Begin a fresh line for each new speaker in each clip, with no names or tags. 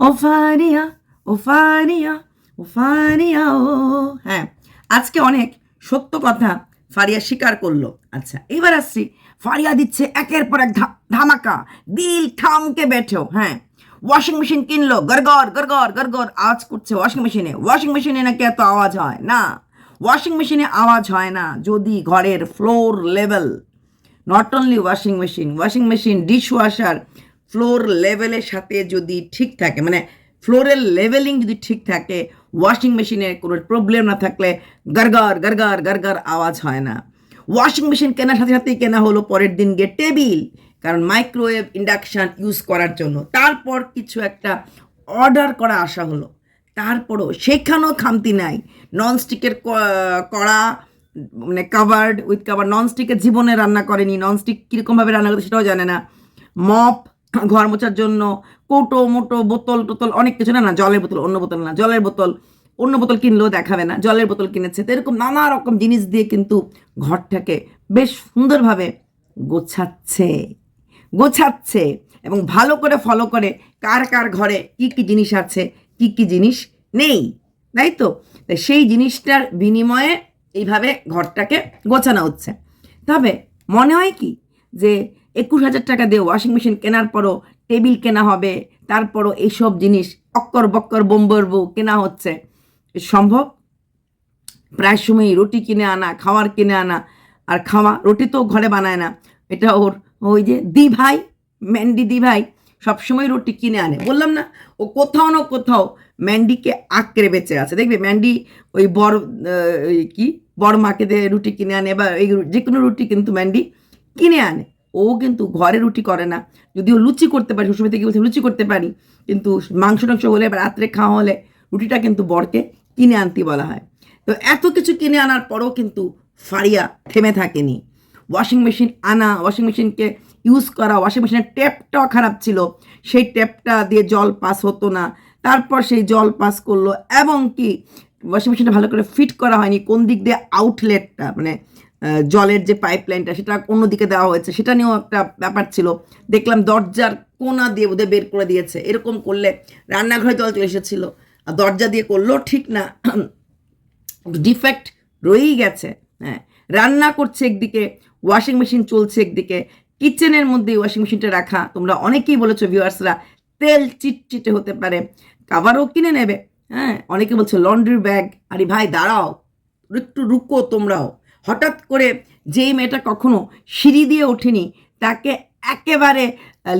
ও ফারিয়া ও ফারিয়া, ও হ্যাঁ আজকে অনেক সত্য কথা ফারিয়া স্বীকার করল। আচ্ছা এবার আসছি, ফারিয়া দিচ্ছে একের পর এক ধামাকা, দিল থামকে বেঠো হ্যাঁ। ওয়াশিং মেশিন কিনলো গরগর গরগর গরগর আওয়াজ করছে ওয়াশিং মেশিনে ওয়াশিং মেশিনে নাকি এত আওয়াজ হয়? না ওয়াশিং মেশিনে আওয়াজ হয় না, যদি ঘরের floor level not only washing machine washing machine dishwasher floor লেভেলের সাথে যদি ঠিক থাকে মানে ফ্লোরের লেভেলিং যদি ঠিক থাকে ওয়াশিং মেশিনে কোনো প্রবলেম না থাকলে গরগর গরগর গরগর আওয়াজ হয় না। ওয়াশিং মেশিন কেনার সাথে সাথেই কেনা হলো পরের দিন গিয়ে টেবিল কারণ মাইক্রোওয়েভ ইন্ডাকশান ইউজ করার জন্য। তারপর কিছু একটা অর্ডার করা আসা হলো। তারপরও সেখানেও খামতি নাই। ননস্টিকের কড়া মানে কাভার্ড উইথ কাভার ননস্টিকের জীবনে রান্না করেনি ননস্টিক কীরকমভাবে রান্না করে সেটাও জানে না। মপ ঘর মোছার জন্য কৌটো, মোটো, বোতল টোতল অনেক কিছু না না, জলের বোতল, অন্য বোতল না, জলের বোতল, অন্য বোতল কিনলেও দেখাবে না, জলের বোতল কিনেছে। তো এরকম নানা রকম জিনিস দিয়ে কিন্তু ঘরটাকে বেশ সুন্দরভাবে গোছাচ্ছে গোছাচ্ছে এবং ভালো করে ফলো করে কার কার ঘরে কি কি জিনিস আছে, কি কি জিনিস নেই, তাই তো? সেই জিনিসটার বিনিময়ে এইভাবে ঘরটাকে গোছানো হচ্ছে। তবে মনে হয় কি যে একুশ হাজার টাকা দিয়ে ওয়াশিং মেশিন কেনার পরও টেবিল কেনা হবে, তারপরও এইসব জিনিস অক্কর বক্কর বোম্বরবো কেনা হচ্ছে। সম্ভব? প্রায় সময়ই রুটি কিনে আনা, খাওয়ার কিনে আনা, আর খাওয়া রুটি তো ঘরে বানায় না। এটা ওর ওই যে দি ভাই ম্যান্ডি দি ভাই সবসময় রুটি কিনে আনে। বললাম না, ও কোথাও না কোথাও ম্যান্ডিকে আঁকড়ে বেঁচে আছে। দেখবে ম্যান্ডি ওই বড় কি বড় মাকে দিয়ে রুটি কিনে আনে বা এই যে কোনো রুটি কিন্তু ম্যান্ডি কিনে আনে। ও কিন্তু ঘরে রুটি করে না। যদিও লুচি করতে পারি শ্বশুর থেকে বলছে, লুচি করতে পারি। কিন্তু মাংস টাংস হলে বা রাত্রে খাওয়া হলে রুটিটা কিন্তু বরকে কিনে আনতে বলা হয়। তো এত কিছু কিনে আনার পরও কিন্তু ফারিয়া থেমে থাকেনি। ওয়াশিং মেশিন আনা, ওয়াশিং মেশিনকে ইউজ করা, ওয়াশিং মেশিনের ট্যাপটাও খারাপ ছিল। সেই ট্যাপটা দিয়ে জল পাস হতো না। তারপর সেই জল পাস করল এবং কি, ওয়াশিং মেশিনটা ভালো করে ফিট করা হয়নি। কোন দিক দিয়ে আউটলেটটা মানে জলের যে পাইপ লাইনটা সেটা অন্য দিকে দেওয়া হয়েছে। সেটা নিয়েও একটা ব্যাপার ছিল। দেখলাম দরজার কোনা দিয়ে ওদের বের করে দিয়েছে। এরকম করলে রান্নাঘরে জল চলে এসেছিল। আর দরজা দিয়ে করলেও ঠিক না। ডিফেক্ট রয়েই গেছে। হ্যাঁ রান্না করছে একদিকে ওয়াশিং মেশিন চলছে একদিকে। কিচেনের মধ্যে ওয়াশিং মেশিনটা রাখা। তোমরা অনেকেই বলেছ ভিউয়ার্সরা তেল চিটচিটে হতে পারে। কাভারও কিনে নেবে। হ্যাঁ অনেকে বলছে লন্ড্রি ব্যাগ আরে ভাই, দাঁড়াও। একটু রুকো তোমরাও। হঠাৎ করে যেই মেয়েটা কখনো সিঁড়ি দিয়ে ওঠেনি, তাকে একেবারে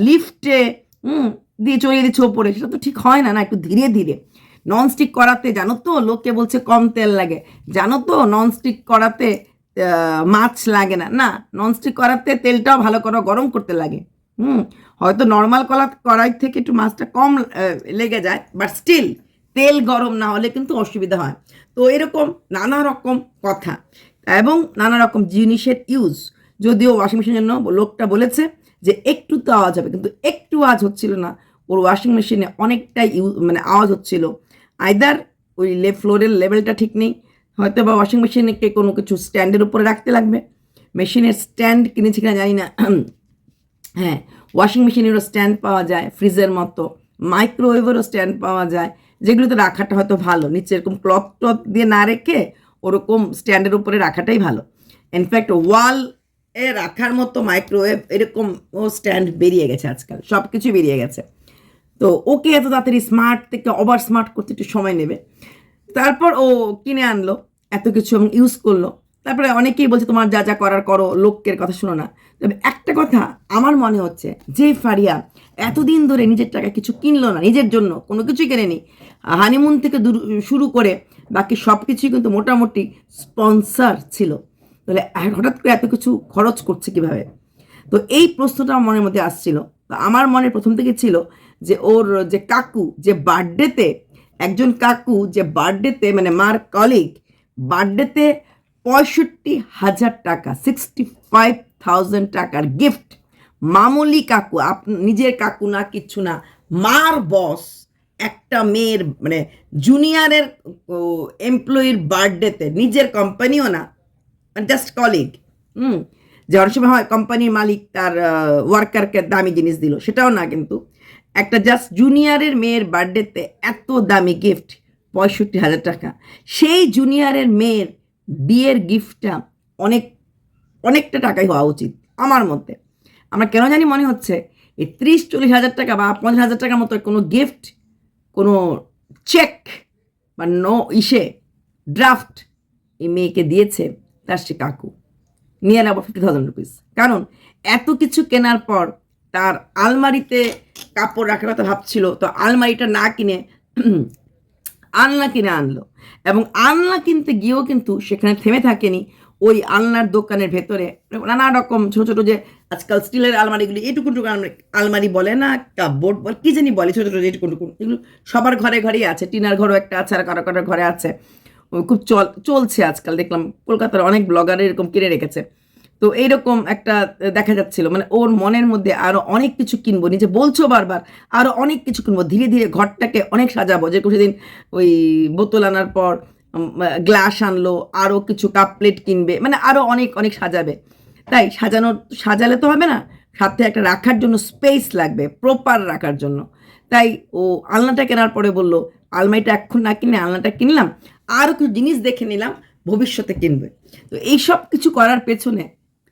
লিফটে হুম দিয়ে চলে দিচ্ছে ওপরে। সেটা তো ঠিক হয় না না, একটু ধীরে ধীরে। ননস্টিক করাতে জানো তো লোকে বলছে কম তেল লাগে। জানো তো ননস্টিক করাতে মাছ লাগে না। না ননস্টিক করাতে তেলটাও ভালো করে গরম করতে লাগে। হুম, হয়তো নর্মাল কলা কড়াই থেকে একটু মাছটা কম লেগে যায় বাট স্টিল তেল গরম না হলে কিন্তু অসুবিধা হয়। তো এরকম নানা রকম কথা। এবং নানা রকম জিনিসের ইউজ যদিও ওয়াশিং মেশিনের জন্য লোকটা বলেছে যে একটু তো আওয়াজ হবে, কিন্তু একটু আওয়াজ হচ্ছিল না। ওর ওয়াশিং মেশিনে অনেকটাই ইউজ মানে আওয়াজ হচ্ছিল। আইদার ওই লে ফ্লোরের লেভেলটা ঠিক নেই হয়তো বা ওয়াশিং মেশিনকে কোনো কিছু স্ট্যান্ডের উপরে রাখতে লাগবে। মেশিনের স্ট্যান্ড কিনেছি কিনা জানি না। হ্যাঁ ওয়াশিং মেশিনেরও স্ট্যান্ড পাওয়া যায় ফ্রিজের মতো। মাইক্রোওয়েভেরও স্ট্যান্ড পাওয়া যায়। যেগুলোতে রাখাটা হয়তো ভালো। নিচে এরকম ক্লথ টথ দিয়ে না রেখে ওরকম স্ট্যান্ডের উপরে রাখাটাই ভালো। ইনফ্যাক্ট ওয়াল এ রাখার মতো মাইক্রোওয়েভ এরকম ও স্ট্যান্ড বেরিয়ে গেছে আজকাল সব কিছু বেরিয়ে গেছে। তো ওকে এত তাড়াতাড়ি স্মার্ট থেকে ওভার স্মার্ট করতে একটু সময় নেবে। তারপর ও কিনে আনলো, এত কিছু এবং ইউজ করল। তারপরে অনেকেই বলছে, তোমার যা যা করার করো, লোকের কথা শুনো না। তবে একটা কথা, আমার মনে হচ্ছে যে ফারিয়া এতদিন ধরে নিজের টাকা কিছু কিনলো না, নিজের জন্য, কোনো কিছুই কেনেনি। হানিমুন থেকে শুরু করে বাকি সব কিছুই কিন্তু মোটামুটি স্পন্সার ছিল। তাহলে হঠাৎ করে এত কিছু খরচ করছে কীভাবে? তো এই প্রশ্নটা আমার মনের মধ্যে আসছিল। তো আমার মনে প্রথম থেকে ছিল যে ওর যে কাকু, যে বার্থডেতে একজন কাকু যে বার্থডেতে মানে মার কলিগ বার্থডেতে পঁয়ষট্টি হাজার টাকা সিক্সটি ফাইভ থাউজেন্ড টাকার গিফট মামুলি কাকু, আপ নিজের কাকু না কিচ্ছু না। মার বস একটা মেয়ের মানে জুনিয়রের এমপ্লয়ির বার্থডেতে নিজের কোম্পানিও না জাস্ট কলিগ হুম, যে অনেক সময় হয় কোম্পানির মালিক তার ওয়ার্কারকে দামি জিনিস দিল, সেটাও না কিন্তু। একটা জাস্ট জুনিয়রের মেয়ের বার্থডেতে এত দামি গিফট পঁয়ষট্টি হাজার টাকা। সেই জুনিয়রের মেয়ের বিয়ের গিফটটা অনেক, অনেকটা টাকাই হওয়া উচিত, আমার মতে। আমার কেন জানি মনে হচ্ছে, এই ত্রিশ, চল্লিশ হাজার টাকা বা পঞ্চাশ হাজার টাকার মতো কোনো গিফট কোনো চেক বা নো ইসে ড্রাফট এই মেয়েকে দিয়েছে তার সে কাকু। নিয়ে নেব ফিফটি থাউজেন্ড রুপিস কারণ এত কিছু কেনার পর তার আলমারিতে কাপড় রাখার কথা ভাবছিল, তো আলমারিটা না কিনে আলনা কিনে আনলো। এবং আলনা কিনতে গিয়েও কিন্তু সেখানে থেমে থাকেনি। ওই আলনার দোকানের ভেতরে নানা রকম ছোটো ছোটো যে আজকাল স্টিলের আলমারিগুলি এইটুকু টুকু আলমারি বলে না, কাপবোর্ড বলে, কী জানি বলে, ছোটো ছোটো এইটুকু টুকু এগুলো সবার ঘরে ঘরেই আছে, টিনার ঘরও একটা আছে আর কারও কারও ঘরে আছে। খুব চল, চলছে আজকাল, দেখলাম কলকাতার অনেক ব্লগার এরকম কিনে রেখেছে। তো এইরকম একটা দেখা যাচ্ছিল। মানে ওর মনের মধ্যে আরও অনেক কিছু কিনবো, নিজে বলছো বারবার, আরও অনেক কিছু কিনবো। ধীরে ধীরে ঘরটাকে অনেক সাজাবো। যে সেদিন ওই বোতল আনার পর গ্লাস আনলো আরও কিছু কাপ প্লেট কিনবে মানে আরও অনেক অনেক সাজাবে। তাই সাজানোর, সাজালে তো হবে না, সাথে একটা রাখার জন্য স্পেস লাগবে, প্রপার রাখার জন্য। তাই ও আলনাটা কেনার পরে বলল, আলমারিটা এখন না কিনে আলনাটা কিনলাম আরও কিছু জিনিস দেখে নিলাম, ভবিষ্যতে কিনবে। তো এই সব কিছু করার পেছনে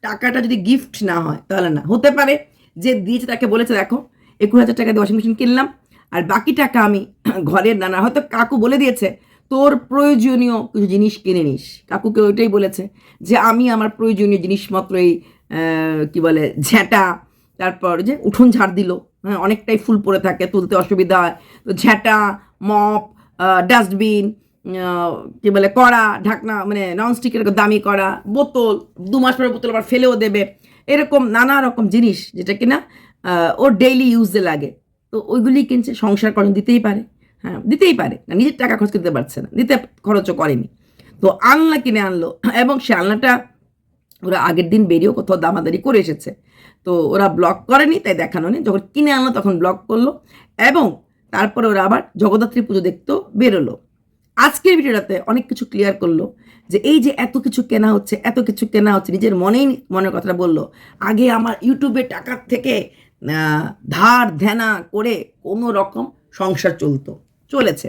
টাকাটা যদি গিফট না হয়, তাহলে না। হতে পারে যে দিয়েছে তাকে বলেছে, দেখো, একুশ হাজার টাকা দিয়ে ওয়াশিং মেশিন কিনলাম, আর বাকি টাকা আমি ঘরের নানা হয়তো কাকু বলে দিয়েছে, তোর প্রয়োজনীয় কিছু জিনিস কিনে নিস। কাকুকে ওইটাই বলেছে যে, আমি আমার প্রয়োজনীয় জিনিসপত্র এই কী বলে ঝ্যাঁটা তারপর যে উঠোন ঝাড় দিল হ্যাঁ অনেকটাই ফুল পড়ে থাকে, তুলতে অসুবিধা হয়। তো ঝ্যাঁটা মপ ডাস্টবিন কি বলে, কড়া, ঢাকনা মানে ননস্টিকের দামি কড়া, বোতল, দু মাস পরে বোতল আবার ফেলেও দেবে। এরকম নানা রকম জিনিস যেটা কিনা ওর ডেইলি ইউজে লাগে। তো ওইগুলি কিনছে, সংসার করেন দিতেই পারে। হ্যাঁ দিতেই পারে। নিজের টাকা খরচ করতে পারছে না, দিতে খরচও করেনি। তো আলনা কিনে আনলো, এবং সে আলনাটা ওরা আগের দিন বেরিয়েও কোথাও দামাদারি করে এসেছে। তো ওরা ব্লক করেনি, তাই দেখানো নেই। যখন কিনে আনলো, তখন ব্লক করল, এবং তারপরে ওরা আবার জগদ্ধাত্রী পুজো দেখতেও বেরোলো। আজকের ভিডিওটাতে অনেক কিছু ক্লিয়ার করল যে এই যে এত কিছু কেনা হচ্ছে, এত কিছু কেনা হচ্ছে, নিজের মনেই মনের কথাটা বলল। আগে আমার ইউটিউবে টাকার থেকে ধার ধ্যানা করে কোনো রকম সংসার চলতো, চলেছে।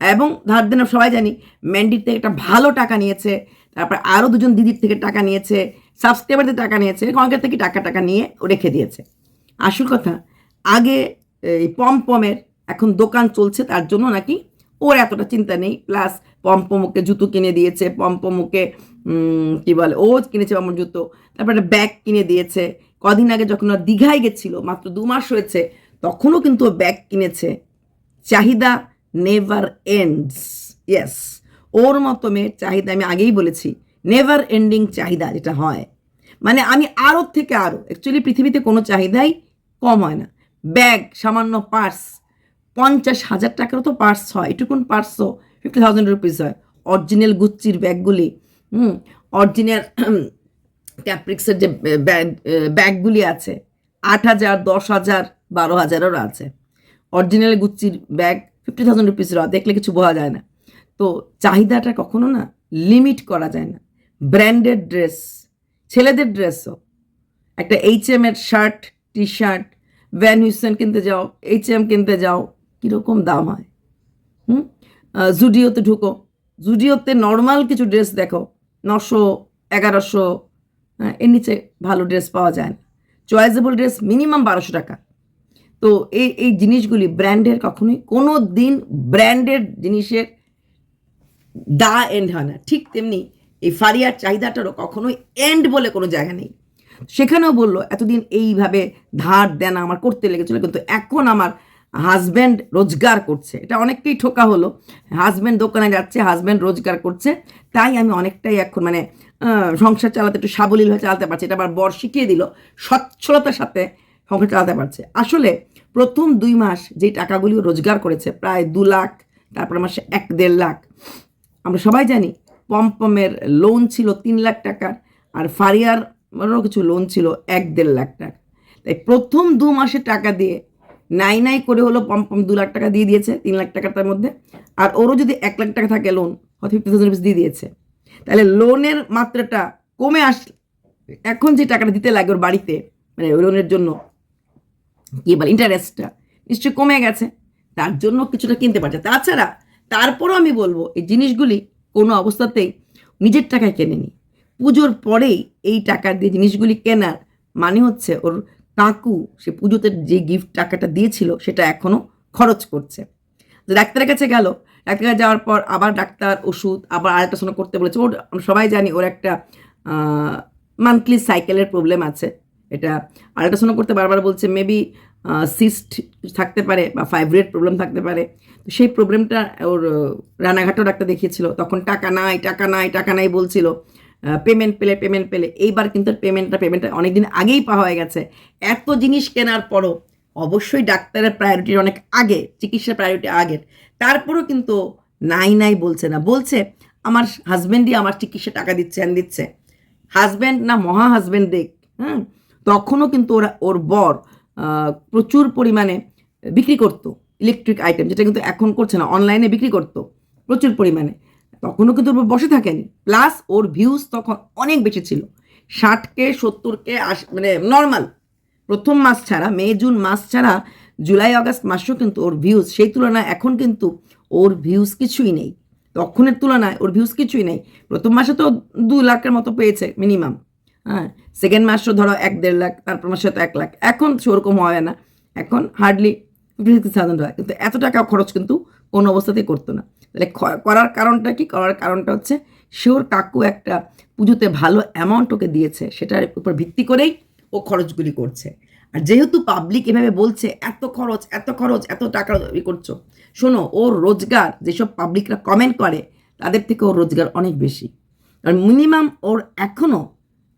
এবং ধার দেনা সবাই জানি ম্যান্ডির থেকে একটা ভালো টাকা নিয়েছে, তারপর আরও দুজন দিদির থেকে টাকা নিয়েছে সাবস্ক্রাইবারদের টাকা নিয়েছে অনেকের থেকে টাকা টাকা নিয়ে রেখে দিয়েছে। আসল কথা, আগে এই পমপমের এখন দোকান চলছে তার জন্য নাকি ওর এতটা চিন্তা নেই প্লাস পম্পমুকে জুতো কিনে দিয়েছে পম্পমুকে কি বলে ও কিনেছে আমার জুতো, তারপর একটা ব্যাগ কিনে দিয়েছে। কদিন আগে যখন ওর দীঘায় গেছিল, মাত্র দু মাস হয়েছে, তখনও কিন্তু ও ব্যাগ কিনেছে। চাহিদা নেভার এন্ডস ইয়েস ওর মতো মেয়ের চাহিদা আমি আগেই বলেছি নেভার এন্ডিং চাহিদা যেটা হয়। মানে আমি আরও থেকে আরও অ্যাকচুয়ালি পৃথিবীতে কোনো চাহিদাই কম হয় না। ব্যাগ সামান্য পার্স পঞ্চাশ হাজার টাকারও তো পার্স হয়। এটুকুন পার্সও ফিফটি থাউজেন্ড রুপিস হয়। অরিজিনাল গুচ্চির ব্যাগগুলি, হুম? অরিজিনাল ক্যাপ্রিক্সের যে ব্যাগ- ব্যাগগুলি আছে, আট হাজার, দশ হাজার, বারো হাজারেরও আছে। অরিজিনাল গুচ্চির ব্যাগ ফিফটি থাউজেন্ড রুপিসের দেখলে কিছু বোঝা যায় না। তো চাহিদাটা কখনো না লিমিট করা যায় না। ব্র্যান্ডেড ড্রেস ছেলেদের ড্রেসও একটা এইচ এম এর shirt T shirt Van Heusen কিনতে যাও এইচ এম কিনতে যাও কীরকম দাম হয়? হুম? জুডিওতে ঢুকো। জুডিওতে নর্মাল কিছু ড্রেস দেখো। নশো এগারোশো হ্যাঁ, এর নিচে ভালো ড্রেস পাওয়া যায় না। চয়েসেবল ড্রেস মিনিমাম বারোশো টাকা। তো এই এই জিনিসগুলি ব্র্যান্ডের কখনোই কোনো দিন ব্র্যান্ডের জিনিসের দা এন্ড হয় না। ঠিক তেমনি এই ফারিয়ার চাহিদাটারও কখনোই এন্ড বলে কোনো জায়গা নেই। সেখানেও বলল এতদিন এইভাবে ধার দেনা আমার করতে লেগেছিলো কিন্তু এখন আমার হাজব্যান্ড রোজগার করছে। এটা অনেকটাই ঠোকা হলো। হাজব্যান্ড দোকানে যাচ্ছে হাজব্যান্ড রোজগার করছে। তাই আমি অনেকটাই এখন মানে সংসার চালাতে একটু সাবলীল হয়ে চালাতে পারছি। এটা আবার বর শিখিয়ে দিল, সচ্ছলতার সাথে সংসার চালাতে পারছে। আসলে প্রথম দুই মাস যেই টাকাগুলি রোজগার করেছে, প্রায় দু লাখ, তারপর মাসে এক দেড় লাখ। আমরা সবাই জানি, পমপমের লোন ছিল তিন লাখ টাকার, আর ফারিয়ার আরও কিছু লোন ছিল এক দেড় লাখ টাকা তাই প্রথম দু মাসে টাকা দিয়ে নাই নাই করে হলো দু লাখ টাকা দিয়ে দিয়েছে, তিন লাখ টাকার মধ্যে। আর ওরও যদি এক লাখ টাকা থাকে লোন হয়তো ফিফটি থাউজেন্ড রুপিস দিয়ে দিয়েছে। তাহলে লোনের মাত্রাটা কমে আস এখন যে টাকাটা দিতে লাগে ওর বাড়িতে মানে লোনের জন্য, কী বলে ইন্টারেস্টটা নিশ্চয়ই কমে গেছে। তার জন্য কিছুটা কিনতে পারছে। তাছাড়া তারপরও আমি বলব, এই জিনিসগুলি কোনো অবস্থাতেই নিজের টাকায় কেনেনি। পুজোর পরেই এই টাকা দিয়ে জিনিসগুলি কেনার মানে হচ্ছে ওর কাকু সে পুজোতে যে গিফট টাকাটা দিয়েছিল সেটা এখনও খরচ করছে। তো ডাক্তারের কাছে গেল, ডাক্তারের কাছে যাওয়ার পর আবার ডাক্তার ওষুধ, আবার আল্ট্রাসাউন্ড করতে বলেছে। ওর সবাই জানি ওর একটা মান্থলি সাইকেলের প্রবলেম আছে। এটা আল্ট্রাসাউন্ড করতে বারবার বলছে মেবি সিস্ট থাকতে পারে বা ফাইব্রেট প্রবলেম থাকতে পারে। তো সেই প্রবলেমটা ওর, রানাঘাটও ডাক্তার দেখিয়েছিল। তখন টাকা নাই টাকা নাই টাকা নাই বলছিল। পেমেন্ট পেলে পেমেন্ট পেলে, এইবার কিন্তু পেমেন্টটা পেমেন্টটা অনেক দিন আগেই পাওয়া হয়ে গেছে। এত জিনিস কেনার পরও অবশ্যই ডাক্তারের প্রায়োরিটির অনেক আগে, চিকিৎসার প্রায়োরিটি আগের তারপরেও কিন্তু নাই নাই বলছে না। বলছে, আমার হাজব্যান্ডই আমার চিকিৎসা টাকা দিচ্ছে আন দিচ্ছে। হাজব্যান্ড না, মহা হাজব্যান্ড দেখ হ্যাঁ তখনও কিন্তু ওরা, ওর বর প্রচুর পরিমাণে বিক্রি করতো। ইলেকট্রিক আইটেম যেটা কিন্তু এখন করছে না অনলাইনে বিক্রি করতো, প্রচুর পরিমাণে। তখনও কিন্তু বসে থাকেনি। প্লাস ওর ভিউজ তখন অনেক বেশি ছিল। ষাটকে, সত্তরকে আশ মানে নর্মাল প্রথম মাস ছাড়া, মে, জুন মাস ছাড়া, জুলাই, আগস্ট মাসেও কিন্তু ওর ভিউজ সেই তুলনায় এখন কিন্তু ওর ভিউজ কিছুই নেই। তখনের তুলনায় ওর ভিউজ কিছুই নেই। প্রথম মাসে তো দু লাখের মতো পেয়েছে মিনিমাম হ্যাঁ সেকেন্ড মাসও ধরো এক, দেড় লাখ, তারপর মাসে তো এক লাখ। এখন সেরকম হয় না। এখন হার্ডলি ফিফটি সিক্স থাউজেন্ড হয় কিন্তু এত টাকা খরচ কিন্তু কোনো অবস্থাতেই করতো না। তাহলে করার কারণটা কি? করার কারণটা হচ্ছে শিওর কাকু একটা পুজোতে ভালো অ্যামাউন্ট ওকে দিয়েছে, সেটার উপর ভিত্তি করেই ও খরচগুলি করছে। আর যেহেতু পাবলিক এভাবে বলছে, এত খরচ এত খরচ, এত টাকা ই করছ। শোনো ওর রোজগার, যেসব পাবলিকরা কমেন্ট করে, তাদের থেকে ওর রোজগার অনেক বেশি। কারণ মিনিমাম ওর এখনও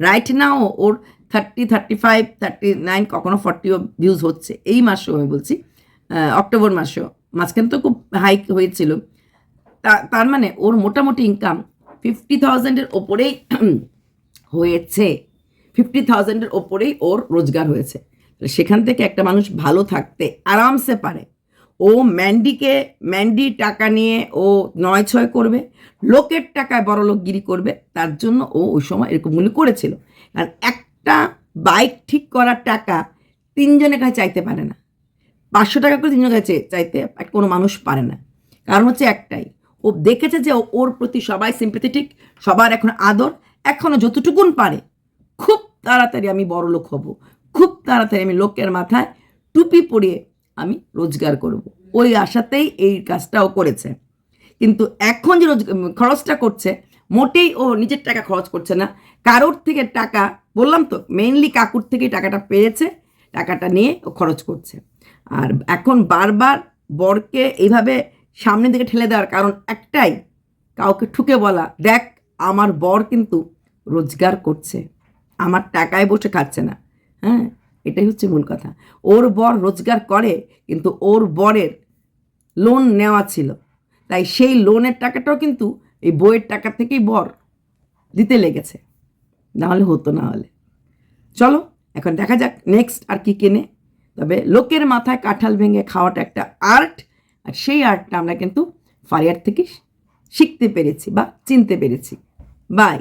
রাইট নাও ওর thirty thirty five thirty nine কখনো ফর্টিও ভিউজ হচ্ছে। এই মাসেও আমি বলছি অক্টোবর মাসেও। মাঝখানে তো খুব হাইক হয়েছিল। তার মানে ওর মোটামুটি ইনকাম ফিফটি থাউজেন্ডের ওপরেই হয়েছে। ফিফটি থাউজেন্ডের ওপরেই ওর রোজগার হয়েছে। সেখান থেকে একটা মানুষ ভালো থাকতে আরামসে পারে। ও ম্যান্ডিকে, ম্যান্ডি টাকা নিয়ে ও নয় ছয় করবে, লোকের টাকায় বড় লোকগিরি করবে, তার জন্য ও ওই সময় এরকমগুলি করেছিল। কারণ একটা বাইক ঠিক করার টাকা তিনজনের কাছে চাইতে পারে না। পাঁচশো টাকা করে তিনজনের কাছে চাইতে কোনো মানুষ পারে না। কারণ হচ্ছে একটাই, ও দেখেছে যে ওর প্রতি সবাই সিম্পেথেটিক সবার এখন আদর এখনও যতটুকুন পারে খুব তাড়াতাড়ি আমি বড় লোক হব, খুব তাড়াতাড়ি আমি লোকের মাথায় টুপি পরিয়ে আমি রোজগার করব। ওই আশাতেই এই কাজটাও করেছে। কিন্তু এখন যে রোজ খরচটা করছে, মোটেই ও নিজের টাকা খরচ করছে না। কারোর থেকে টাকা, বললাম তো মেইনলি কাকুর থেকেই টাকাটা পেয়েছে, টাকাটা নিয়ে ও খরচ করছে। আর এখন বারবার বরকে এইভাবে সামনের দিকে ঠেলে দেওয়ার কারণ একটাই, কাউকে ঠুকে বলা। দেখ, আমার বর কিন্তু রোজগার করছে। আমার টাকায় বসে খাচ্ছে না। হ্যাঁ এটাই হচ্ছে মূল কথা। ওর বর রোজগার করে, কিন্তু ওর বরের লোন নেওয়া ছিল। তাই সেই লোনের টাকাটাও কিন্তু এই বইয়ের টাকা থেকেই বর দিতে লেগেছে। নাহলে হতো না হলে। চলো, এখন দেখা যাক নেক্সট আর কি কেনে। তবে লোকের মাথায় কাঁঠাল ভেঙে খাওয়াটা একটা আর্ট, আর সেই আর্টটা আমরা কিন্তু ফারিয়ার থেকে শিখতে পেরেছি বা চিনতে পেরেছি। বাই।